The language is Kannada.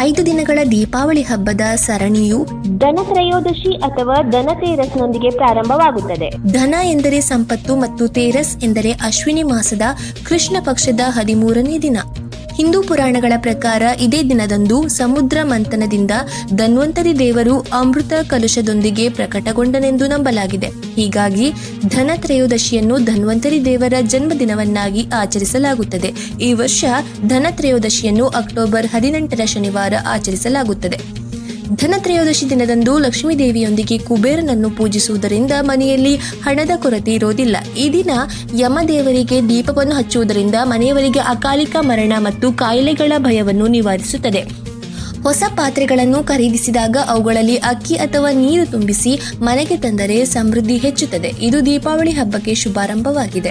ಐದು ದಿನಗಳ ದೀಪಾವಳಿ ಹಬ್ಬದ ಸರಣಿಯು ಧನತ್ರಯೋದಶಿ ಅಥವಾ ಧನತೇರಸ್ನೊಂದಿಗೆ ಪ್ರಾರಂಭವಾಗುತ್ತದೆ. ಧನ ಎಂದರೆ ಸಂಪತ್ತು ಮತ್ತು ತೇರಸ್ ಎಂದರೆ ಅಶ್ವಿನಿ ಮಾಸದ ಕೃಷ್ಣ ಪಕ್ಷದ ಹದಿಮೂರನೇ ದಿನ. ಹಿಂದೂ ಪುರಾಣಗಳ ಪ್ರಕಾರ ಇದೇ ದಿನದಂದು ಸಮುದ್ರ ಮಂಥನದಿಂದ ಧನ್ವಂತರಿ ದೇವರು ಅಮೃತ ಕಲುಷದೊಂದಿಗೆ ಪ್ರಕಟಗೊಂಡನೆಂದು ನಂಬಲಾಗಿದೆ. ಹೀಗಾಗಿ ಧನ ತ್ರಯೋದಶಿಯನ್ನು ಧನ್ವಂತರಿ ದೇವರ ಜನ್ಮದಿನವನ್ನಾಗಿ ಆಚರಿಸಲಾಗುತ್ತದೆ. ಈ ವರ್ಷ ಧನತ್ರಯೋದಶಿಯನ್ನು ಅಕ್ಟೋಬರ್ ಹದಿನೆಂಟರ ಶನಿವಾರ ಆಚರಿಸಲಾಗುತ್ತದೆ. ಧನತ್ರಯೋದಶಿ ದಿನದಂದು ಲಕ್ಷ್ಮೀ ದೇವಿಯೊಂದಿಗೆ ಕುಬೇರನನ್ನು ಪೂಜಿಸುವುದರಿಂದ ಮನೆಯಲ್ಲಿ ಹಣದ ಕೊರತೆ ಇರೋದಿಲ್ಲ. ಈ ದಿನ ಯಮದೇವರಿಗೆ ದೀಪವನ್ನು ಹಚ್ಚುವುದರಿಂದ ಮನೆಯವರಿಗೆ ಅಕಾಲಿಕ ಮರಣ ಮತ್ತು ಕಾಯಿಲೆಗಳ ಭಯವನ್ನು ನಿವಾರಿಸುತ್ತದೆ. ಹೊಸ ಪಾತ್ರೆಗಳನ್ನು ಖರೀದಿಸಿದಾಗ ಅವುಗಳಲ್ಲಿ ಅಕ್ಕಿ ಅಥವಾ ನೀರು ತುಂಬಿಸಿ ಮನೆಗೆ ತಂದರೆ ಸಮೃದ್ಧಿ ಹೆಚ್ಚುತ್ತದೆ. ಇದು ದೀಪಾವಳಿ ಹಬ್ಬಕ್ಕೆ ಶುಭಾರಂಭವಾಗಿದೆ.